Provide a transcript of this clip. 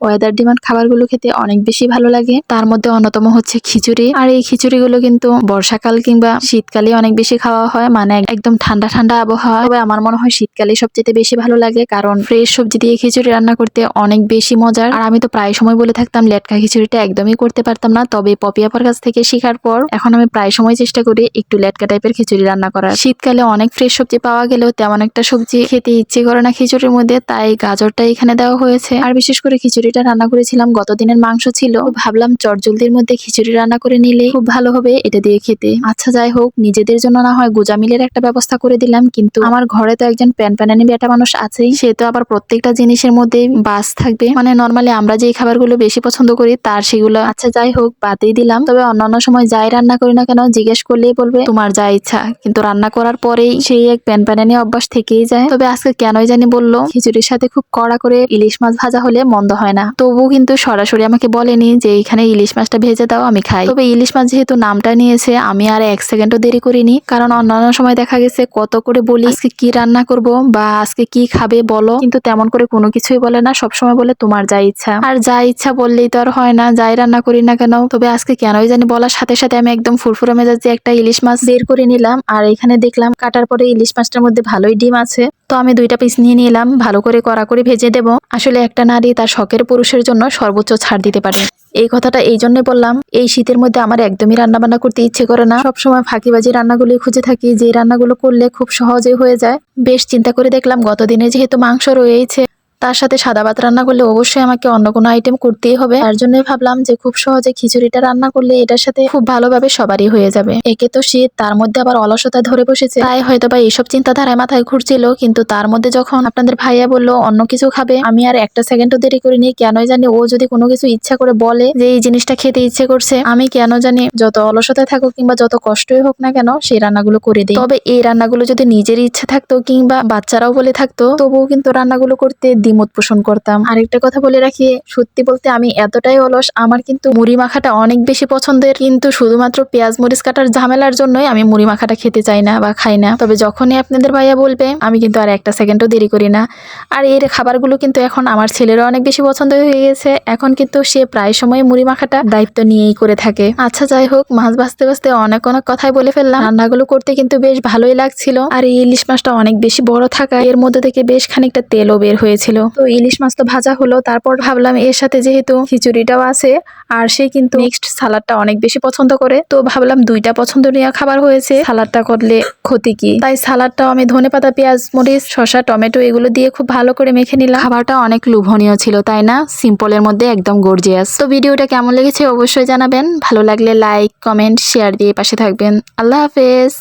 Weather demand খাবারগুলো খেতে অনেক বেশি ভালো লাগে। তার মধ্যে অন্যতম হচ্ছে খিচুড়ি। আর এই খিচুড়িগুলো কিন্তু বর্ষাকাল কিংবা শীতকালে অনেক বেশি খাওয়া হয় মানে একদম ঠান্ডা ঠান্ডা আবহাওয়া। তবে আমার মনে হয় শীতকালে সবচেয়ে বেশি ভালো লাগে, কারণ ফ্রেশ সবজি দিয়ে খিচুড়ি রান্না করতে অনেক বেশি মজার। আর আমি তো প্রায় সময় বলে থাকতাম, লেটকা খিচুড়িটা একদমই করতে পারতাম না। তবে পপিয়াপার কাছ থেকে শেখার পর এখন আমি প্রায় সময় চেষ্টা করি একটু লেটকা টাইপের খিচুড়ি রান্না করার। শীতকালে অনেক ফ্রেশ সবজি পাওয়া গেলেও তেমন একটা সবজি খেতে ইচ্ছে করে না খিচুড়ির মধ্যে, তাই গাজরটা এখানে দেওয়া হয়েছে। আর বিশেষ করে খিচুড়িটা রান্না করেছিলাম গত দিনের মাংস ছিল। ভাবলাম চটজলদির মধ্যে খিচুড়ি রান্না করে নিলে খুব ভালো হবে এটা দিয়ে খেতে। আচ্ছা যাই হোক, নিজেদের জন্য না হয় গোজামিলের একটা ব্যবস্থা করে দিলাম, কিন্তু আমার ঘরে তো একজন প্যান প্যানানি বেটা মানুষ আছেই। সে তো আবার প্রত্যেকটা জিনিসের মধ্যে বাস থাকবে। মানে নর্মালি আমরা যেই খাবারগুলো বেশি পছন্দ করি, তার সেগুলো আচ্ছা যাই হোক, বাদেই দিলাম। তবে অন্যান্য সময় যাই রান্না করি না কেন, জিজ্ঞেস করলেই বলবে, তোমার যা ইচ্ছা। কিন্তু রান্না করার পরেই সেই এক প্যান প্যানানি অভ্যাস থেকেই যায়। তবে আজকে কেনই জানি বলল, খিচুড়ির সাথে খুব কড়া করে ইলিশ মাছ ভাজা হলে মন্দ হয় না। তবু কিন্তু সরাসরি আমাকে বলেনি যে, এখানে ইলিশ মাছটা ভেজে দাও, আমি খাই। তবে ইলিশ মাছ যেহেতু নামটা নিয়েছে, আমি আর এক সেকেন্ডও দেরি করিনি। কারণ অন্যান্য সময় দেখা গেছে, কত করে বলি, আজকে কি রান্না করব বা আজকে কি খাবে বলো? কিন্তু তেমন করে কোনো কিছুই বলে না, সবসময় বলে, তোমার যা ইচ্ছা। আর যা ইচ্ছা বললেই তো আর হয় না, যাই রান্না করি না কেন। তবে আজকে কেনই জানি বলার সাথে সাথে আমি একদম ফুরফুরে মেজাজে একটা ইলিশ মাছ বের করে নিলাম। আর এখানে দেখলাম, কাটার পরে ইলিশ মাছটার মধ্যে ভালোই ডিম আছে। তো আমি দুইটা পিস নিয়ে নিলাম, ভালো করে কড়া করে ভেজে দেব। আসলে একটা নারী তার শখের পুরুষের জন্য সর্বোচ্চ ছাড় দিতে পারে এই কথাটা এই জন্য বললাম, এই শীতের মধ্যে আমার একদমই রান্না বান্না করতে ইচ্ছে করে না। সবসময় ফাঁকিবাজি রান্নাগুলি খুঁজে থাকি, যে রান্নাগুলো করলে খুব সহজে হয়ে যায়। বেশ চিন্তা করে দেখলাম, গতদিনে যেহেতু মাংস রয়েছে তার সাথে সাদা ভাত রান্না করলে অবশ্যই আমাকে অন্য কোনো আইটেম করতেই হবে। তার জন্য ভাবলাম যে খুব সহজে খিচুড়িটা রান্না করলে এটার সাথে খুব ভালোভাবে সবারই হয়ে যাবে। একে তো শীত, তার মধ্যে আবার অলসতা ধরে বসেছে। তাই হয়তো বা এইসব চিন্তাধারায় মাথায় ঘুরছিল, কিন্তু তার মধ্যে যখন আপনাদের ভাইয়া বলল, অন্য কিছু খাবে? আমি আর একটা সেকেন্ডও দেরি করিনি, কেনই জানি ও যদি কোনো কিছু ইচ্ছা করে বলে যে এই জিনিসটা খেতে ইচ্ছে করছে, আমি কেন জানি যত অলসতায় থাকুক কিংবা যত কষ্টই হোক না কেন সেই রান্নাগুলো করে দিই। তবে এই রান্নাগুলো যদি নিজের ইচ্ছা থাকতো কিংবা বাচ্চারাও বলে থাকতো, তবুও কিন্তু রান্নাগুলো করতে দ্বিমত পোষণ করতাম। আরেকটা কথা বলে রাখি, সত্যি বলতে আমি এতটাই অলস, আমার কিন্তু মুড়ি মাখাটা অনেক বেশি পছন্দের। কিন্তু শুধুমাত্র পেঁয়াজ মরিচ কাটার ঝামেলার জন্যই আমি মুড়ি মাখাটা খেতে চাই না বা খাই না। তবে যখনই আপনাদের ভাইয়া বলবে, আমি কিন্তু আর একটা সেকেন্ডও দেরি করি না। আর এর খাবারগুলো কিন্তু এখন আমার ছেলেরও অনেক বেশি পছন্দ হয়ে গেছে। এখন কিন্তু সে প্রায় সময় মুড়ি মাখাটা দায়িত্ব নিয়েই করে থাকে। আচ্ছা যাই হোক, মাছ ভাজতে ভাজতে অনেক অনেক কথাই বলে ফেললাম। রান্নাগুলো করতে কিন্তু বেশ ভালোই লাগছিল। আর এই ইলিশ মাছটা অনেক বেশি বড় থাকা এর মধ্যে থেকে বেশ খানিকটা তেলও বের হয়েছিল। তো ইলিশ মাছ তো ভাজা হলো, তারপর ভাবলাম এর সাথে যেহেতু খিচুড়িটাও আছে, আর সে কিন্তু মিক্সড সালাডটা অনেক বেশি পছন্দ করে। তো ভাবলাম দুইটা পছন্দনীয় খাবার হয়েছে। সালাডটা করলে ক্ষতি কি? তাই সালাডটাও আমি ধনে পাতা পেঁয়াজ, মরিচ, শসা, টমেটো এগুলো দিয়ে খুব ভালো করে মেখে নিলাম। খাবারটা অনেক লোভনীয় ছিল, তাই না? সিম্পলের মধ্যে একদম গর্জিয়াস। তো ভিডিওটা কেমন লেগেছে অবশ্যই জানাবেন। ভালো লাগলে লাইক, কমেন্ট, শেয়ার দিয়ে পাশে থাকবেন। আল্লাহ হাফেজ।